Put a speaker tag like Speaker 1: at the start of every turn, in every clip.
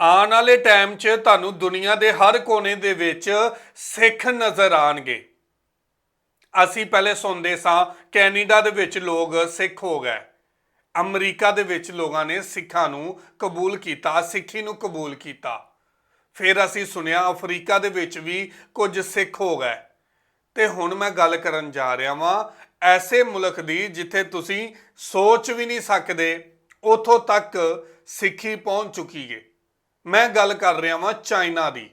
Speaker 1: ਆਉਣ ਵਾਲੇ ਟਾਈਮ 'ਚ ਤੁਹਾਨੂੰ ਦੁਨੀਆ ਦੇ ਹਰ ਕੋਨੇ ਦੇ ਵਿੱਚ ਸਿੱਖ ਨਜ਼ਰ ਆਣਗੇ ਅਸੀਂ ਪਹਿਲੇ ਸੁਣਦੇ ਸਾਂ, ਕੈਨੇਡਾ ਦੇ ਵਿੱਚ ਲੋਕ ਸਿੱਖ ਹੋ ਗਏ। ਅਮਰੀਕਾ ਦੇ ਵਿੱਚ ਲੋਕਾਂ ਨੇ ਸਿੱਖਾਂ ਨੂੰ ਕਬੂਲ ਕੀਤਾ, ਸਿੱਖੀ ਨੂੰ ਕਬੂਲ ਕੀਤਾ। ਫਿਰ ਅਸੀਂ ਸੁਣਿਆ, ਅਫਰੀਕਾ ਦੇ ਵਿੱਚ ਵੀ ਕੁਝ ਸਿੱਖ ਹੋ ਗਏ। ਤੇ ਹੁਣ ਮੈਂ ਗੱਲ ਕਰਨ ਜਾ ਰਿਹਾ ਵਾਂ, ਐਸੇ ਮੁਲਕ ਦੀ ਜਿੱਥੇ ਤੁਸੀਂ ਸੋਚ ਵੀ ਨਹੀਂ ਸਕਦੇ, ਉਥੋਂ ਤੱਕ ਸਿੱਖੀ ਪਹੁੰਚ ਚੁੱਕੀ ਏ। ਮੈਂ ਗੱਲ ਕਰ ਰਿਹਾ ਵਾਂ ਚਾਈਨਾ ਦੀ।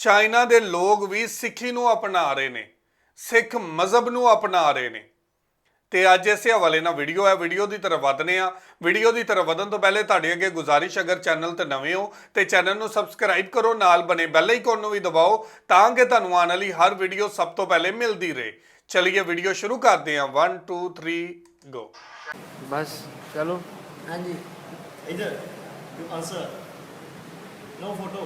Speaker 1: ਚਾਈਨਾ ਦੇ ਲੋਕ ਵੀ ਸਿੱਖੀ ਨੂੰ ਅਪਣਾ ਰਹੇ ਨੇ ਸਿੱਖ ਮਜ਼ਹਬ ਨੂੰ ਅਪਣਾ ਰਹੇ ਨੇ। ਤੇ ਅੱਜ ਇਸੇ ਹਵਾਲੇ ਨਾਲ ਵੀਡੀਓ ਹੈ ਵੀਡੀਓ ਦੀ ਤਰਫ ਵਧਨੇ ਆ ਵੀਡੀਓ ਦੀ ਤਰਫ ਵਧਣ ਤੋਂ ਪਹਿਲੇ ਤੁਹਾਡੇ ਅੱਗੇ ਗੁਜ਼ਾਰਿਸ਼ ਅਗਰ ਚੈਨਲ ਤੇ ਨਵੇਂ ਹੋ ਤੇ ਚੈਨਲ ਨੂੰ ਸਬਸਕ੍ਰਾਈਬ ਕਰੋ ਨਾਲ ਬਨੇ ਬੈਲ ਆਈਕਨ ਨੂੰ ਵੀ ਦਬਾਓ ਤਾਂ ਕਿ ਤੁਹਾਨੂੰ ਆਉਣ ਵਾਲੀ ਹਰ ਵੀਡੀਓ ਸਭ ਤੋਂ ਪਹਿਲੇ ਮਿਲਦੀ ਰਹੇ। ਚਲਿਏ ਵੀਡੀਓ ਸ਼ੁਰੂ ਕਰਦੇ ਹਾਂ। 1 2 3 ਗੋ
Speaker 2: ਬਸ ਚਲੋ।
Speaker 3: ਹਾਂਜੀ।
Speaker 4: Either you answer. No photo.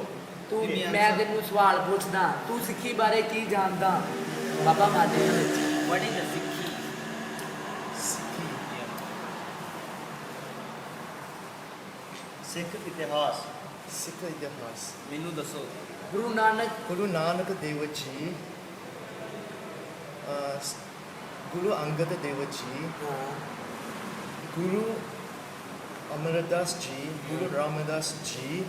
Speaker 3: ਤੂੰ ਮੈਂ. ਤੈਨੂੰ ਸਵਾਲ ਪੁੱਛਦਾ ਤੂੰ ਸਿੱਖੀ ਬਾਰੇ ਕੀ ਜਾਣਦਾ? ਬਾਬਾ ਮਾਦੇ ਦੇ ਵਿੱਚ।
Speaker 5: Is the Sikhi?
Speaker 4: ਸਿੱਖ। ਇਤਿਹਾਸ।
Speaker 6: ਸਿੱਖ ਇਤਿਹਾਸ।
Speaker 5: ਮੈਨੂੰ ਦੱਸੋ।
Speaker 3: ਗੁਰੂ ਨਾਨਕ
Speaker 6: ਗੁਰੂ ਨਾਨਕ ਦੇਵ ਜੀ ਗੁਰੂ ਅੰਗਦ ਦੇਵ ਜੀ ਗੁਰੂ ਅਮਰਦਾਸ ਜੀ ਗੁਰੂ ਰਾਮਦਾਸ ਜੀ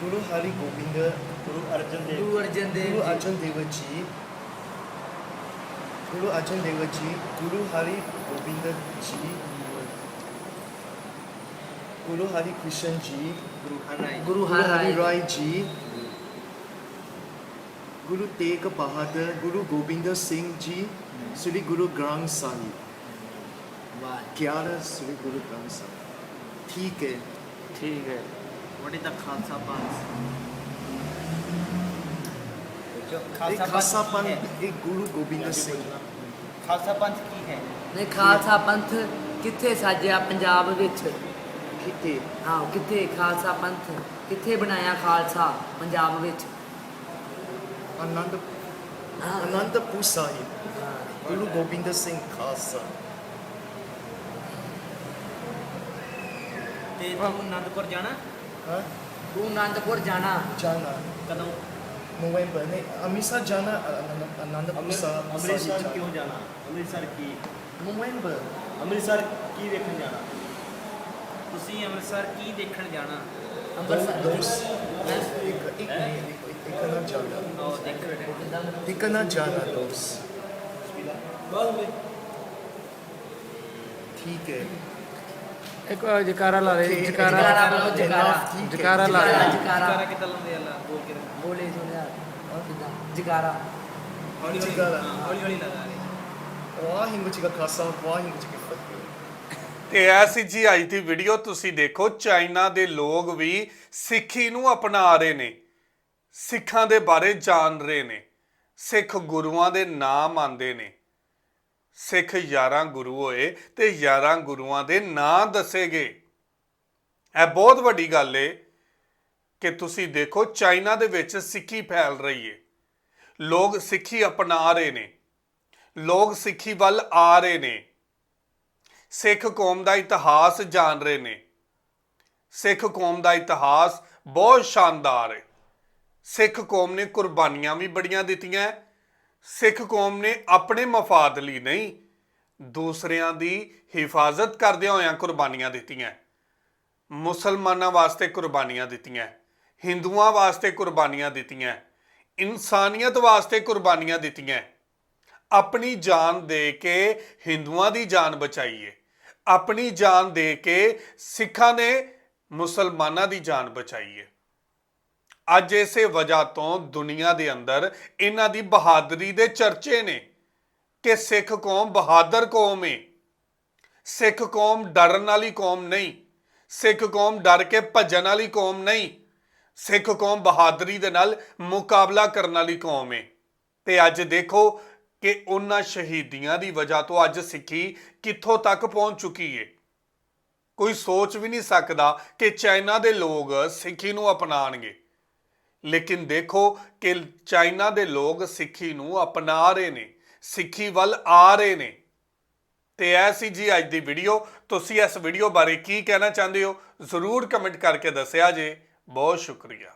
Speaker 6: ਗੁਰੂ ਹਰੀ ਗੋਬਿੰਦ
Speaker 4: ਗੁਰੂ ਅਰਜਨ ਦੇਵ
Speaker 3: ਗੁਰੂ ਅਰਜਨ ਦੇਵ
Speaker 6: ਗੁਰੂ। ਅਰਜਨ ਦੇਵ ਜੀ ਗੁਰੂ ਅਰਜਨ ਦੇਵ ਜੀ ਗੁਰੂ ਹਰੀ ਗੋਬਿੰਦ ਜੀ ਗੁਰੂ ਹਰੀ ਕ੍ਰਿਸ਼ਨ ਜੀ
Speaker 5: ਗੁਰੂ ਹਰਾਈ
Speaker 3: ਗੁਰੂ
Speaker 6: ਗੁਰੂ
Speaker 3: ਹਰਿ
Speaker 6: ਹਰੀ ਰਾਏ ਜੀ ਗੁਰੂ ਤੇਗ ਬਹਾਦਰ ਗੁਰੂ ਗੋਬਿੰਦ ਸਿੰਘ ਜੀ ਸ੍ਰੀ ਗੁਰੂ ਗ੍ਰੰਥ ਸਾਹਿਬ।
Speaker 3: ਵਾਹ।
Speaker 6: 11 ਸ੍ਰੀ ਗੁਰੂ ਗ੍ਰੰਥ ਸਾਹਿਬ। ਠੀਕ ਹੈ।
Speaker 2: ਠੀਕ ਹੈ।
Speaker 5: What is the Khalsa Panth? ਜੋ
Speaker 6: ਇਹ ਖਾਲਸਾ ਪੰਥ ਇਹ ਗੁਰੂ ਗੋਬਿੰਦ ਸਿੰਘ।
Speaker 5: ਖਾਲਸਾ ਪੰਥ ਕੀ ਹੈ?
Speaker 3: ਨੇ ਖਾਲਸਾ ਪੰਥ ਕਿੱਥੇ ਸਾਜਿਆ ਪੰਜਾਬ ਵਿੱਚ?
Speaker 6: ਕਿਤੇ
Speaker 3: ਹਾਂ ਕਿੱਥੇ ਖਾਲਸਾ ਪੰਥ? ਕਿੱਥੇ ਬਣਾਇਆ ਖਾਲਸਾ ਪੰਜਾਬ ਵਿੱਚ?
Speaker 6: ਆਨੰਦ। ਅਨੰਦਪੁਰ ਸਾਹਿਬ। ਗੁਰੂ ਗੋਬਿੰਦ ਸਿੰਘ ਖਾਲਸਾ।
Speaker 5: ਤੇ ਤੂੰ ਅਨੰਦਪੁਰ ਜਾਣਾ?
Speaker 6: ਹਾਂ
Speaker 3: ਤੂੰ ਅਨੰਦਪੁਰ ਜਾਣਾ
Speaker 6: ਜਾਣਾ
Speaker 5: ਕਦੋਂ
Speaker 6: ਨਵੰਬਰ ਨੇ ਅੰਮ੍ਰਿਤਸਰ ਜਾਣਾ ਅਨੰਦ- ਅਨੰਦਪੁਰ ਸਾਹਿਬ
Speaker 4: ਅੰਮ੍ਰਿਤਸਰ ਕਿਉਂ ਜਾਣਾ ਅੰਮ੍ਰਿਤਸਰ ਕੀ
Speaker 6: ਨਵੰਬਰ
Speaker 4: ਅੰਮ੍ਰਿਤਸਰ ਕੀ ਵੇਖਣ ਜਾਣਾ
Speaker 5: ਤੁਸੀਂ ਅੰਮ੍ਰਿਤਸਰ ਕੀ ਦੇਖਣ ਜਾਣਾ
Speaker 3: ਅੰਮ੍ਰਿਤਸਰ
Speaker 6: ਦੋਸਤ ਇੱਕ ਇੱਕ ਨਹੀਂ, ਇੱਕ ਇੱਕ ਨਾ ਜਾਣਾ
Speaker 5: ਉਹ ਦੇਖਣ
Speaker 6: ਇੱਕ ਨਾ ਜਾਣਾ ਦੋਸਤ ਠੀਕ ਹੈ
Speaker 2: ਇੱਕ ਜਕਾਰਾ ਲਾ ਦੇ। ਜਕਾਰਾ।
Speaker 3: ਜਕਾਰਾ ਬੋਲੋ ਜਕਾਰਾ।
Speaker 2: ਜਕਾਰਾ ਲਾ ਦੇ।
Speaker 3: ਜਕਾਰਾ।
Speaker 5: ਕਿੱਦਾਂ ਲਾਉਂਦੇ ਅੱਲਾ ਬੋਲ ਕੇ।
Speaker 3: ਬੋਲੇ ਸੁਣਿਆ ਕਿੱਦਾਂ? ਜਕਾਰਾ।
Speaker 5: ਹੌਲੀ ਹੌਲੀ ਹੌਲੀ ਹੌਲੀ ਲਗਾ ਰਹੇ
Speaker 6: ਵਾਹਿਗੁਰੂ ਜੀ ਕਾ ਖਾਲਸਾ ਵਾਹਿਗੁਰੂ ਜੀ ਕੀ ਫਤਿਹ।
Speaker 1: ਤੇ ਐਸੀ ਜੀ ਅੱਜ ਦੀ ਵੀਡੀਓ ਤੁਸੀਂ ਦੇਖੋ ਚਾਈਨਾ ਦੇ ਲੋਕ ਵੀ ਸਿੱਖੀ ਨੂੰ ਅਪਣਾ ਰਹੇ ਨੇ। ਸਿੱਖਾਂ ਦੇ ਬਾਰੇ ਜਾਣ ਰਹੇ ਨੇ। ਸਿੱਖ ਗੁਰੂਆਂ ਦੇ ਨਾਮ ਆਂਦੇ ਨੇ। ਸਿੱਖ 11 ਗੁਰੂ ਹੋਏ ਤੇ 11 ਗੁਰੂਆਂ ਦੇ ਨਾਂ ਦੱਸੇ ਗਏ ਇਹ ਬਹੁਤ ਵੱਡੀ ਗੱਲ ਏ ਕਿ ਤੁਸੀਂ ਦੇਖੋ ਚਾਈਨਾ ਦੇ ਵਿੱਚ ਸਿੱਖੀ ਫੈਲ ਰਹੀ ਏ। ਲੋਕ ਸਿੱਖੀ ਅਪਣਾ ਰਹੇ ਨੇ। ਲੋਕ ਸਿੱਖੀ ਵੱਲ ਆ ਰਹੇ ਨੇ। ਸਿੱਖ ਕੌਮ ਦਾ ਇਤਿਹਾਸ ਜਾਣ ਰਹੇ ਨੇ। ਸਿੱਖ ਕੌਮ ਦਾ ਇਤਿਹਾਸ ਬਹੁਤ ਸ਼ਾਨਦਾਰ ਹੈ ਸਿੱਖ ਕੌਮ ਨੇ ਕੁਰਬਾਨੀਆਂ ਵੀ ਬੜੀਆਂ ਦਿੱਤੀਆਂ। ਹੈ। ਸਿੱਖ ਕੌਮ ਨੇ ਆਪਣੇ ਮਫਾਦ ਲਈ ਨਹੀਂ, ਦੂਸਰਿਆਂ ਦੀ ਹਿਫਾਜ਼ਤ ਕਰਦਿਆਂ ਹੋਇਆਂ ਕੁਰਬਾਨੀਆਂ ਦਿੱਤੀਆਂ। ਮੁਸਲਮਾਨਾਂ ਵਾਸਤੇ ਕੁਰਬਾਨੀਆਂ ਦਿੱਤੀਆਂ, ਹਿੰਦੂਆਂ ਵਾਸਤੇ ਕੁਰਬਾਨੀਆਂ ਦਿੱਤੀਆਂ, ਇਨਸਾਨੀਅਤ ਵਾਸਤੇ ਕੁਰਬਾਨੀਆਂ ਦਿੱਤੀਆਂ। ਆਪਣੀ ਜਾਨ ਦੇ ਕੇ ਹਿੰਦੂਆਂ ਦੀ ਜਾਨ ਬਚਾਈਏ, ਆਪਣੀ ਜਾਨ ਦੇ ਕੇ ਸਿੱਖਾਂ ਨੇ ਮੁਸਲਮਾਨਾਂ ਦੀ ਜਾਨ ਬਚਾਈਏ। ਅੱਜ ਇਸੇ ਵਜ੍ਹਾ ਤੋਂ ਦੁਨੀਆ ਦੇ ਅੰਦਰ ਇਹਨਾਂ ਦੀ ਬਹਾਦਰੀ ਦੇ ਚਰਚੇ ਨੇ ਕਿ ਸਿੱਖ ਕੌਮ ਬਹਾਦਰ ਕੌਮ ਹੈ ਸਿੱਖ ਕੌਮ ਡਰਨ ਵਾਲੀ ਕੌਮ ਨਹੀਂ। ਸਿੱਖ ਕੌਮ ਡਰ ਕੇ ਭੱਜਣ ਵਾਲੀ ਕੌਮ ਨਹੀਂ। ਸਿੱਖ ਕੌਮ ਬਹਾਦਰੀ ਦੇ ਨਾਲ ਮੁਕਾਬਲਾ ਕਰਨ ਵਾਲੀ ਕੌਮ ਹੈ ਤੇ ਅੱਜ ਦੇਖੋ ਕਿ ਉਹਨਾਂ ਸ਼ਹੀਦੀਆਂ ਦੀ ਵਜ੍ਹਾ ਤੋਂ ਅੱਜ ਸਿੱਖੀ ਕਿੱਥੋਂ ਤੱਕ ਪਹੁੰਚ ਚੁੱਕੀ ਹੈ ਕੋਈ ਸੋਚ ਵੀ ਨਹੀਂ ਸਕਦਾ ਕਿ ਚਾਈਨਾ ਦੇ ਲੋਕ ਸਿੱਖੀ ਨੂੰ ਅਪਣਾਣਗੇ ਲੇਕਿਨ ਦੇਖੋ ਕਿ ਚਾਈਨਾ ਦੇ ਲੋਕ ਸਿੱਖੀ ਨੂੰ ਅਪਣਾ ਰਹੇ ਨੇ, ਸਿੱਖੀ ਵੱਲ ਆ ਰਹੇ ਨੇ। ਤੇ ਐ ਸੀ ਜੀ ਅੱਜ ਦੀ ਵੀਡੀਓ। ਤੁਸੀਂ ਇਸ ਵੀਡੀਓ ਬਾਰੇ ਕੀ ਕਹਿਣਾ ਚਾਹੁੰਦੇ ਹੋ? ਜ਼ਰੂਰ ਕਮੈਂਟ ਕਰਕੇ ਦੱਸਿਆ ਜੇ। ਬਹੁਤ ਸ਼ੁਕਰੀਆ।